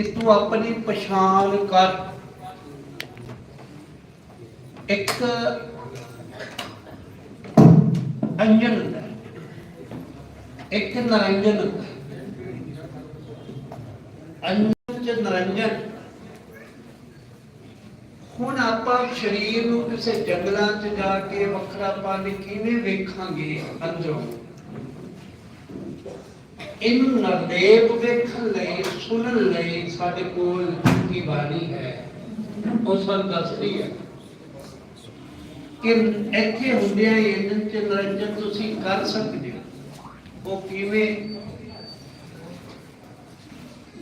ਕਿ ਤੂੰ ਆਪਣੀ ਪਛਾਣ ਕਰ। ਇੱਕ ਅੰਜਨ ਹੁੰਦਾ। ਇੱਕ ਨਰੰਜਨ ਹੁੰਦਾ। ਅੰਜਨ ਚ ਨਰੰਜਨ। ਹੁਣ ਆਪਾਂ ਸਰੀਰ ਨੂੰ ਕਿਸੇ ਜੰਗਲਾਂ 'ਚ ਜਾ ਕੇ ਵੱਖਰਾ ਪਾਣੀ ਕਿਵੇਂ ਵੇਖਾਂਗੇ ਅੰਦਰੋਂ? ਇਹਨੂੰ ਨਰਦੇਵ ਵੇਖਣ ਲਈ ਸੁਣਨ ਲਈ ਸਾਡੇ ਕੋਲ ਕੀ ਬਾਣੀ ਹੈ। ਉਹ ਸਾਨੂੰ ਦੱਸਦੀ ਹੈ ਕਿ ਇੱਥੇ ਹੁੰਦਿਆਂ ਹੀ ਇਹਨਾਂ ਚ ਨਰੰਜਨ ਤੁਸੀਂ ਕਰ ਸਕਦੇ ਹੋ। ਉਹ ਕਿਵੇਂ?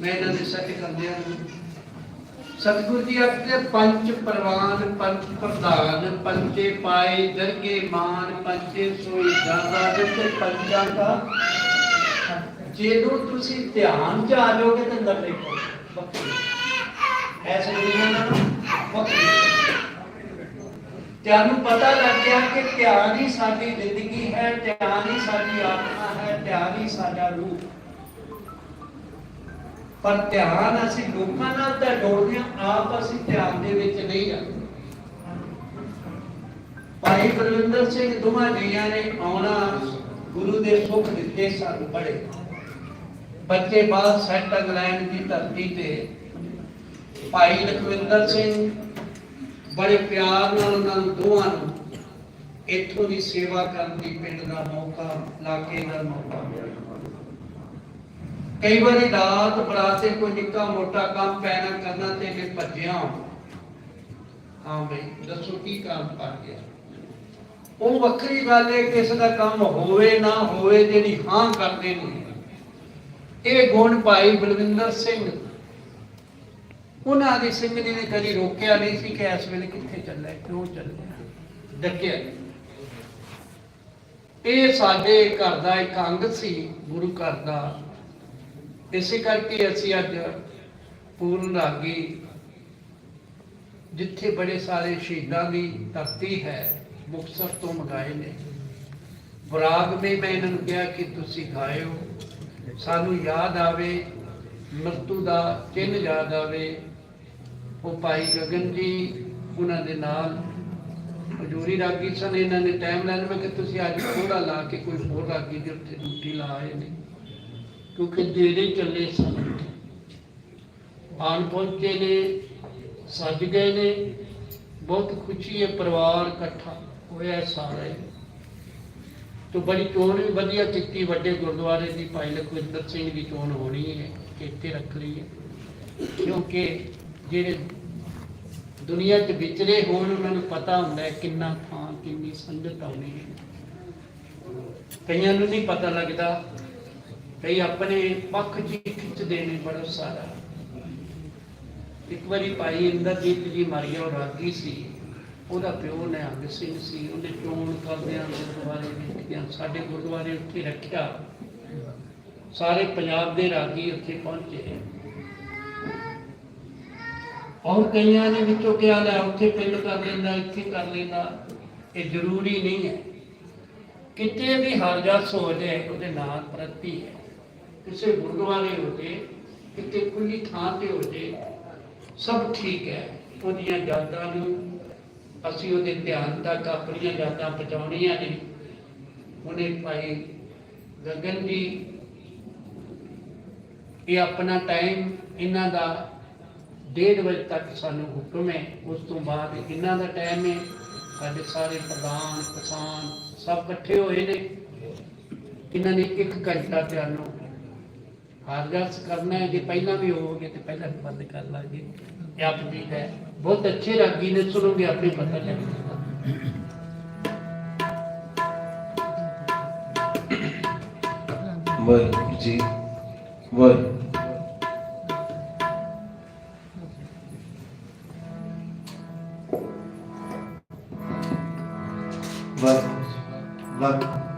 ਮੈਂ ਇਹਨਾਂ ਦੇ ਸੱਚ ਕਰਦਿਆਂ ਨੂੰ ਸਤਿਗੁਰੂ ਜੀ, ਆਪਣੇ ਪੰਜ ਪ੍ਰਵਾਨ, ਪੰਜ ਪ੍ਰਧਾਨ, ਪੰਜੇ ਪਾਏ, ਦਰਗੇ ਮਾਨ, ਪੰਜੇ ਸੋਈ ਦਾਦਾ ਜਿੱਤੇ ਪੰਜਾਂ ਦਾ ਜਦੋਂ ਤੁਸੀਂ ਧਿਆਨ ਚ ਆ ਜਾਓਗੇ ਤਾਂ ਅੰਦਰ ਦੇਖੋ। ਐਸੇ ਦੁਨੀਆ ਨਾਲ ਵੱਖਰੀ। ਤੁਹਾਨੂੰ ਪਤਾ ਲੱਗ ਗਿਆ ਕਿ ਧਿਆਨ ਹੀ ਸਾਡੀ ਜ਼ਿੰਦਗੀ ਹੈ, ਧਿਆਨ ਹੀ ਸਾਡੀ ਆਤਮਾ ਹੈ, ਧਿਆਨ ਹੀ ਸਾਡਾ ਰੂਪ। ਪਰ ਧਿਆਨ ਅਸੀਂ ਲੋਕਾਂ ਨਾਲ ਤਾਂ ਜੋੜਦੇ ਹਾਂ, ਆਪ ਅਸੀਂ ਧਿਆਨ ਦੇ ਵਿੱਚ ਨਹੀਂ ਜਾਂਦੇ। ਭਾਈ ਬਲਵਿੰਦਰ ਸਿੰਘ ਦੋਵਾਂ ਜੀਆਂ ਨੇ ਆਉਣਾ ਗੁਰੂ ਦੇ ਸੁਖ ਦਿੱਤੇ ਸਾਨੂੰ ਬੜੇ ਬੱਚੇ ਬਾਅਦ ਸੈਟ ਇੰਗਲੈਂਡ ਦੀ ਧਰਤੀ ਤੇ। ਭਾਈ ਲਖਵਿੰਦਰ ਸਿੰਘ ਬੜੇ ਪਿਆਰ ਨਾਲ ਉਹਨਾਂ ਨੂੰ ਨੂੰ ਇੱਥੋਂ ਦੀ ਸੇਵਾ ਕਰਨ ਦੀ ਪਿੰਡ ਦਾ ਮੌਕਾ ਲਾਕੇ ਦਾ ਮੌਕਾ ਮਿਲਿਆ। ਕਈ ਵਾਰੀ ਰਾਤ ਬਰਾਤੇ ਕੋਈ ਨਿੱਕਾ ਮੋਟਾ ਕੰਮ ਪੈਣਾ ਕਰਨਾ ਤੇ ਮੈਂ ਭੱਜਿਆ ਹਾਂ। ਬਈ, ਦੱਸੋ ਕੀ ਕੰਮ ਪਾ ਗਿਆ? ਉਹ ਵੱਖਰੀ ਗੱਲ ਹੈ, ਕਿਸ ਦਾ ਕੰਮ ਹੋਵੇ ਨਾ ਹੋਵੇ, ਜਿਹੜੀ ਹਾਂ ਕਰਦੇ ਨੇ। ਇਹ ਗੁਣ ਭਾਈ ਬਲਵਿੰਦਰ ਸਿੰਘ। ਉਹਨਾਂ ਦੀ ਸਿੰਘ ਨੇ ਕਦੀ ਰੋਕਿਆ ਨਹੀਂ ਸੀ ਕਿ ਇਸ ਵੇਲੇ ਕਿੱਥੇ ਚੱਲਿਆ ਕਿਉਂ ਚੱਲਿਆ ਡੱਕਿਆ ਇਹ ਸਾਡੇ ਘਰ ਦਾ ਇੱਕ ਅੰਗ ਸੀ, ਗੁਰੂ ਘਰ ਦਾ। ਇਸੇ ਕਰਕੇ ਅਸੀਂ ਅੱਜ ਪੂਰਨ ਰਾਗੀ, ਜਿੱਥੇ ਬੜੇ ਸਾਰੇ ਸ਼ਹੀਦਾਂ ਦੀ ਧਰਤੀ ਹੈ, ਮੁਕਤਸਰ ਤੋਂ ਮੰਗਾਏ ਨੇ। ਬਰਾਗ ਵੀ ਮੈਂ ਇਹਨਾਂ ਨੂੰ ਕਿਹਾ ਕਿ ਤੁਸੀਂ ਗਾਇਓ। ਸਾਨੂੰ ਯਾਦ ਆਵੇ, ਮਰਤੂ ਦਾ ਚਿੰਨ ਯਾਦ ਆਵੇ, ਉਹ ਭਾਈ ਗਗਨ ਜੀ, ਉਹਨਾਂ ਦੇ ਨਾਲ ਹਜੂਰੀ ਰਾਗੀ ਸਨ। ਇਹਨਾਂ ਨੇ ਟਾਈਮ ਲੈਣ ਮੈਂ ਕਿ ਤੁਸੀਂ ਅੱਜ ਥੋੜਾ ਲਾ ਕੇ ਕੋਈ ਹੋਰ ਰਾਗੀ ਦੇ ਉੱਤੇ ਡਿਊਟੀ ਲਾ ਆਏ ਨੇ। ਕਿਉਂਕਿ ਦੇਰੇ ਚੱਲੇ ਸਨ। ਆਣ ਪਹੁੰਚੇ ਨੇ, ਸੱਜ ਗਏ ਨੇ। ਬਹੁਤ ਖੁਸ਼ੀ ਹੈ, ਪਰਿਵਾਰ ਇਕੱਠਾ ਹੋਇਆ ਸਾਰੇ। ਤੋ ਬੜੀ ਚੋਣ ਵੀ ਵਧੀਆ ਕੀਤੀ, ਵੱਡੇ ਗੁਰਦੁਆਰੇ ਦੀ, ਭਾਈ ਲਖਵਿੰਦਰ ਸਿੰਘ ਦੀ ਚੋਣ ਹੋਣੀ ਹੈ ਇੱਥੇ ਰੱਖ ਲਈ ਹੈ। ਕਿਉਂਕਿ ਜਿਹੜੇ ਦੁਨੀਆ 'ਚ ਵਿਚਰੇ ਹੋਣ, ਉਹਨਾਂ ਨੂੰ ਪਤਾ ਹੁੰਦਾ ਕਿੰਨਾ ਥਾਂ, ਕਿੰਨੀ ਸੰਗਤ ਆਉਣੀ ਹੈ। ਕਈਆਂ ਨੂੰ ਨਹੀਂ ਪਤਾ ਲੱਗਦਾ, ਕਈ ਆਪਣੇ ਪੱਖ ਜੀ ਖਿੱਚਦੇ ਨੇ ਬੜਾ ਸਾਰਾ। ਇੱਕ ਵਾਰੀ ਭਾਈ ਇੰਦਰਜੀਤ ਜੀ ਮਰ ਰਾਗੀ ਸੀ। ਉਹਦਾ ਪਿਓ ਨਿਹੰਗ ਸਿੰਘ ਸੀ ਉਹਨੇ ਚੋਣ ਕਰਦਿਆਂ ਗੁਰਦੁਆਰੇ ਵੇਖਦਿਆਂ ਸਾਡੇ ਗੁਰਦੁਆਰੇ ਉੱਥੇ ਰੱਖਿਆ। ਸਾਰੇ ਪੰਜਾਬ ਦੇ ਰਾਗੀ ਉੱਥੇ ਪਹੁੰਚੇ। ਔਰ ਕਈਆਂ ਨੇ ਵਿੱਚੋਂ ਕਿਹਾ, ਲੈ ਉੱਥੇ ਪਿੰਡ ਕਰ ਲੈਂਦਾ, ਇੱਥੇ ਕਰ ਲੈਂਦਾ। ਇਹ ਜ਼ਰੂਰੀ ਨਹੀਂ ਹੈ। ਕਿਤੇ ਵੀ ਹਰ ਜਸ ਹੋ ਜਾਏ, ਉਹਦੇ ਨਾਲ ਪ੍ਰਤੀ ਹੈ। ਕਿਸੇ ਗੁਰਦੁਆਰੇ ਹੋ ਜੇ ਕਿਤੇ ਖੁੱਲੀ ਥਾਂ ਤੇ ਹੋ ਜੇ ਸਭ ਠੀਕ ਹੈ। ਉਹਦੀਆਂ ਯਾਦਾਂ ਨੂੰ। ਅਸੀਂ ਉਹਦੇ ਧਿਆਨ ਤੱਕ ਆਪਣੀਆਂ ਯਾਦਾਂ ਪਹੁੰਚਾਉਣੀਆਂ ਨੇ। ਉਹਨੇ ਭਾਈ ਗਗਨ ਜੀ, ਇਹ ਆਪਣਾ ਟਾਈਮ ਇਹਨਾਂ ਦਾ 1:30 ਵਜੇ ਤੱਕ ਸਾਨੂੰ ਹੁਕਮ ਹੈ। ਉਸ ਤੋਂ ਬਾਅਦ ਇਹਨਾਂ ਦਾ ਟਾਈਮ ਹੈ। ਸਾਡੇ ਸਾਰੇ ਪ੍ਰਧਾਨ, ਕਿਸਾਨ ਸਭ ਇਕੱਠੇ ਹੋਏ ਨੇ। ਇਹਨਾਂ ਨੇ 1 ਘੰਟਾ ਤੁਹਾਨੂੰ ਹਾਜ਼ਰ ਕਰਨਾ ਹੈ। ਜੇ ਪਹਿਲਾਂ ਵੀ ਹੋਵੋਗੇ ਤੇ ਪਹਿਲਾਂ ਵੀ ਬੰਦ ਕਰ ਲਾਂਗੇ। ਇਹ ਆਪ ਜੀ ਹੈ। ਬਹੁਤ ਅੱਛੇ ਰਾਗੀ ਨੇ ਸੁਣੋਗੇ ਆਪੇ ਪਤਾ ਲੱਗੇਗਾ ਵਾਹਿਗੁਰੂ ਜੀ ਵਾਹਿਗੁਰੂ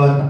ਵਾਹਿਗੁਰੂ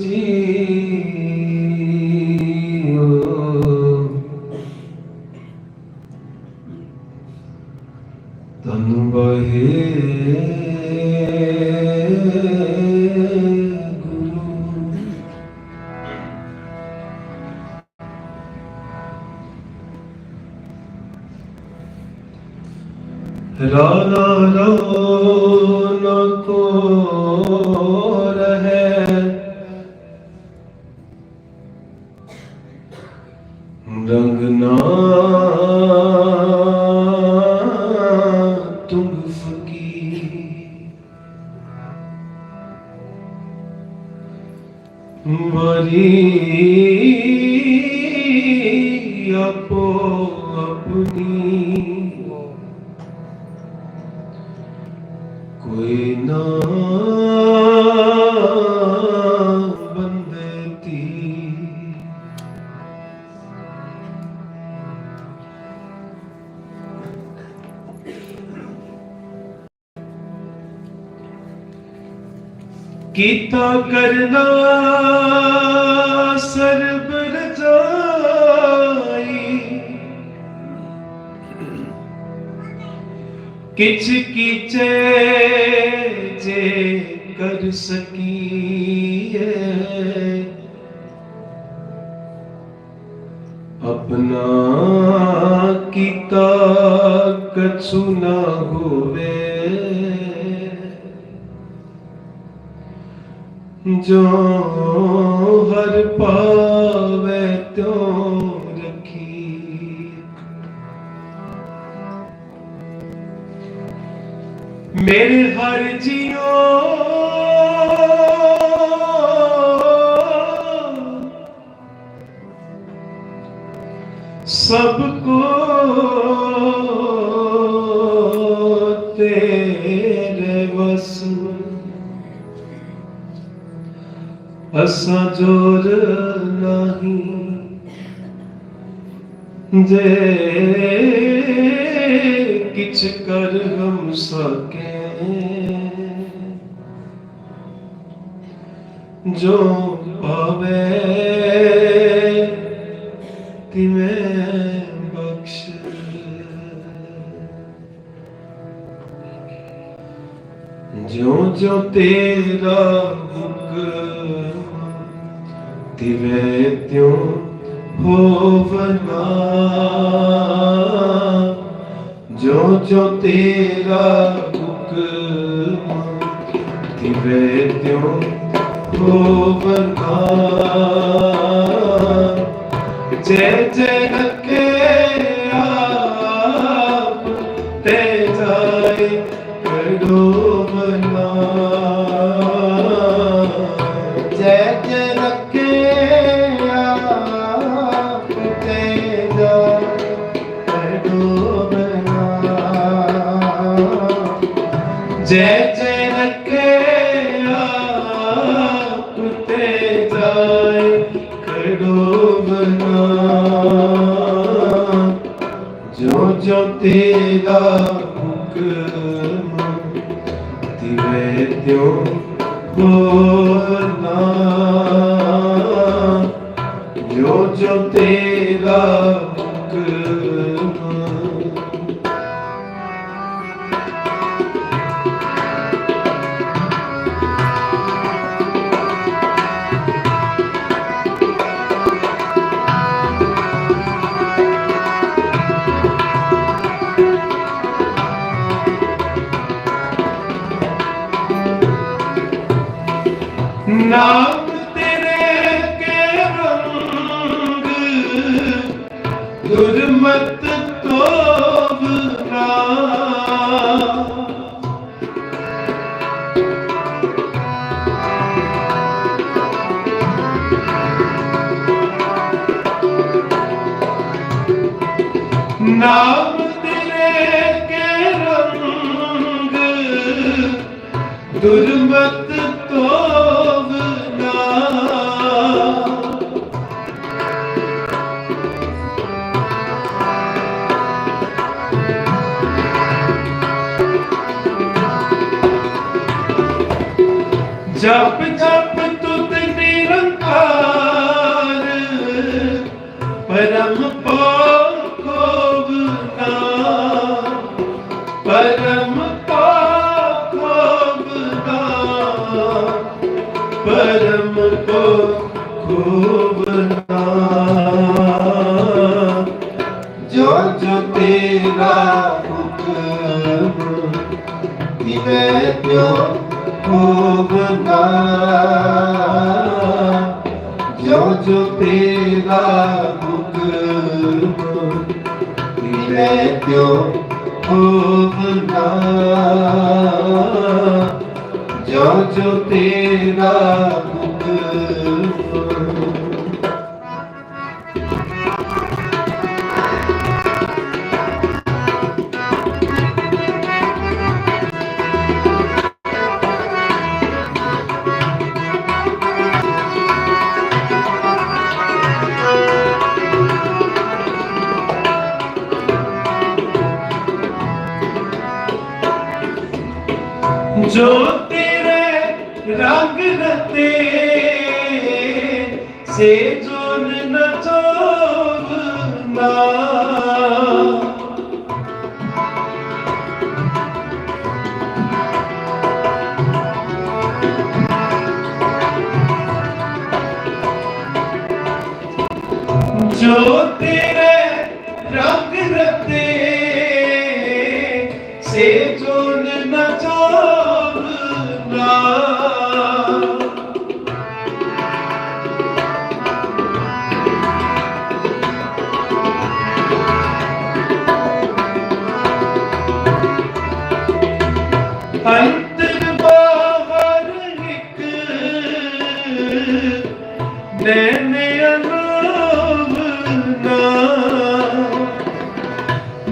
ਰੰਗ ਕੀਤਾ ਕਰਨਾ ਸਰਬ ਰਜਾਈ। ਕਿਛ ਕੀਚੇ ਜੇ ਕਰ ਸਕੀਏ ਆਪਣਾ ਕੀਤਾ ਕਛੂ ਨਾ ਹੋਵੇ। ਜੋ ਹਰ ਪਾਵੇ ਤਿਉ ਰਖੀ। ਮੇਰੇ ਹਰ ਜੀਓ ਸਭ ਅਸਾਂ ਜੋਰ ਨਹੀਂ। ਜੇ ਕਿਛ ਕਰ ਹਮ ਸਕੇ। ਜੋ ਪਾਵੇ ਤਿਵੇਂ ਬਖਸ਼। ਜੋ ਜੋ ਤੇਰਾ ਤਿਵੇਂ ਤਿਉ ਹੋਵਨਾ। ਜੋ ਜੋ ਤੇਰਾ ਹੁਕਮ ਤਿਵੇਂ ਤਿਉ ਗੋਬਰਧਾਨ ਜੈ ਜੈ ਜੈ ਜੈ ਰਕੇ ਆਪ ਤੇ ਜਾਏ ਖੜੋ ਬਨਾ ਜੋ ਜੋ ਤੇਰਾ ਹੁਕਮ ਤਿਵੇਂ ਤਿਉ ਨਾਮ ਤੇਰੇ ਕੇ ਰੰਗ। ਦੁਰਮਤ ਤੋਬਨਾ ਨਾਮ। ਤੇਰੇ ਕੇ ਰੰਗ। ਦੁਰਮਤ ਤੇਰਾ ਹੁਕਮ ਤਿਵੇਂ ਤਿਉ ਹੋਵਨਾ ਜੋ ਜੋ ਤੇਰਾ ਹੁਕਮ ਜੋ ਤੇਰੇ ਰੰਗ ਰਤੇ ਸੇ ਜੋਨ ਨ ਚੋਵਨਾ ਅੰਤਰ ਬਾਹਰ ਨਿਕ ਨੈਣ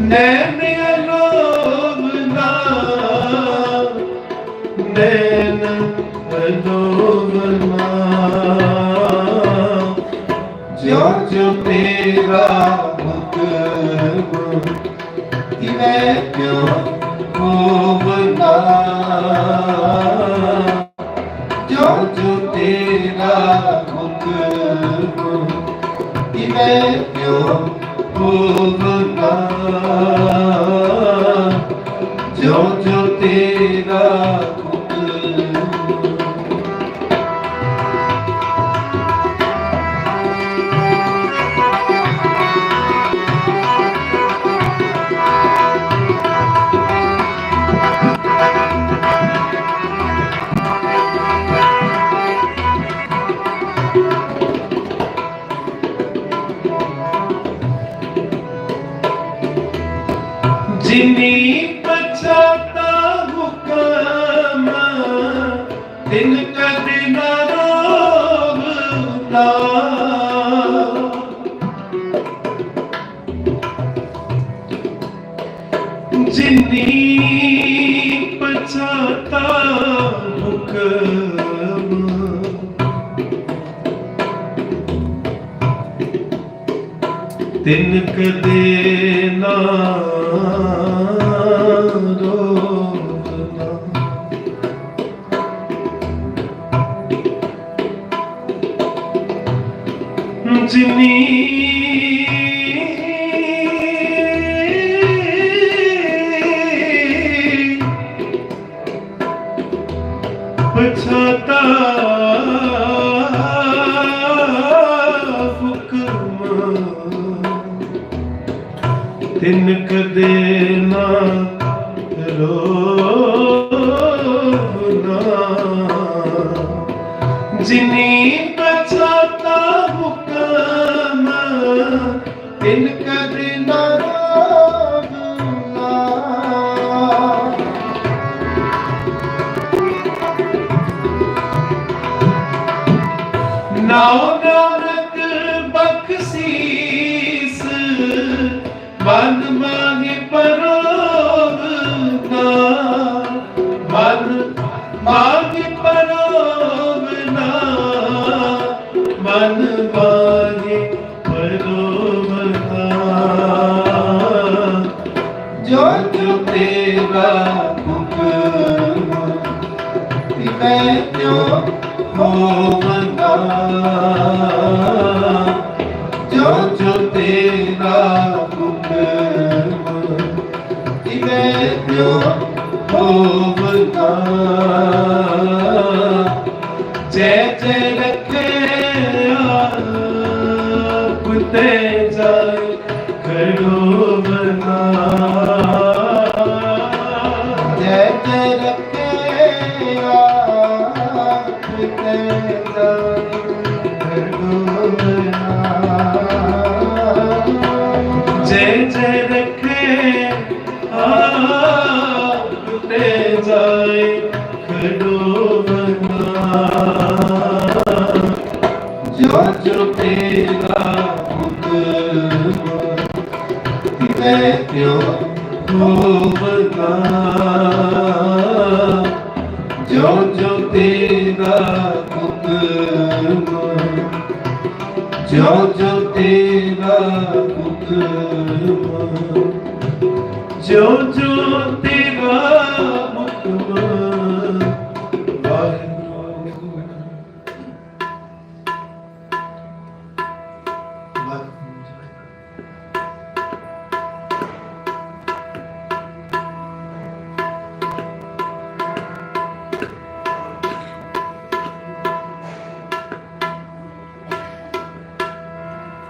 ਨੈਣ ਅਲੋਵਨਾ ਨੈਣ ਅਲੋਵਨਾ ਜੋ ਜੋ ਤੇਰਾ ਹੁਕਮ ਤਿਵੇਂ ਕਿਉ ਹੋਵਨਾ ਜੋ ਜੋ ਤੇਰਾ ਹੁਕਮ ਤਿਵੇਂ ਕਿਉ ਜੋ ਜੋ ਜਿਨੀ ਪਛਾਤਾ ਹੁਕਮ ਦਿਨ ਕਦ ਨਾ ਰੋਗਤਾ ਜਿਨੀ ਪਛਾਤਾ ਹੁਕਮ ਤਿੰਨ ਕਦੇ ਨਾ Zinim Savior, oh my God. ਹੁਕਮ ਜੋ ਜੋ ਤੇਰਾ ਹੁਕਮ ਜੋ ਜੋ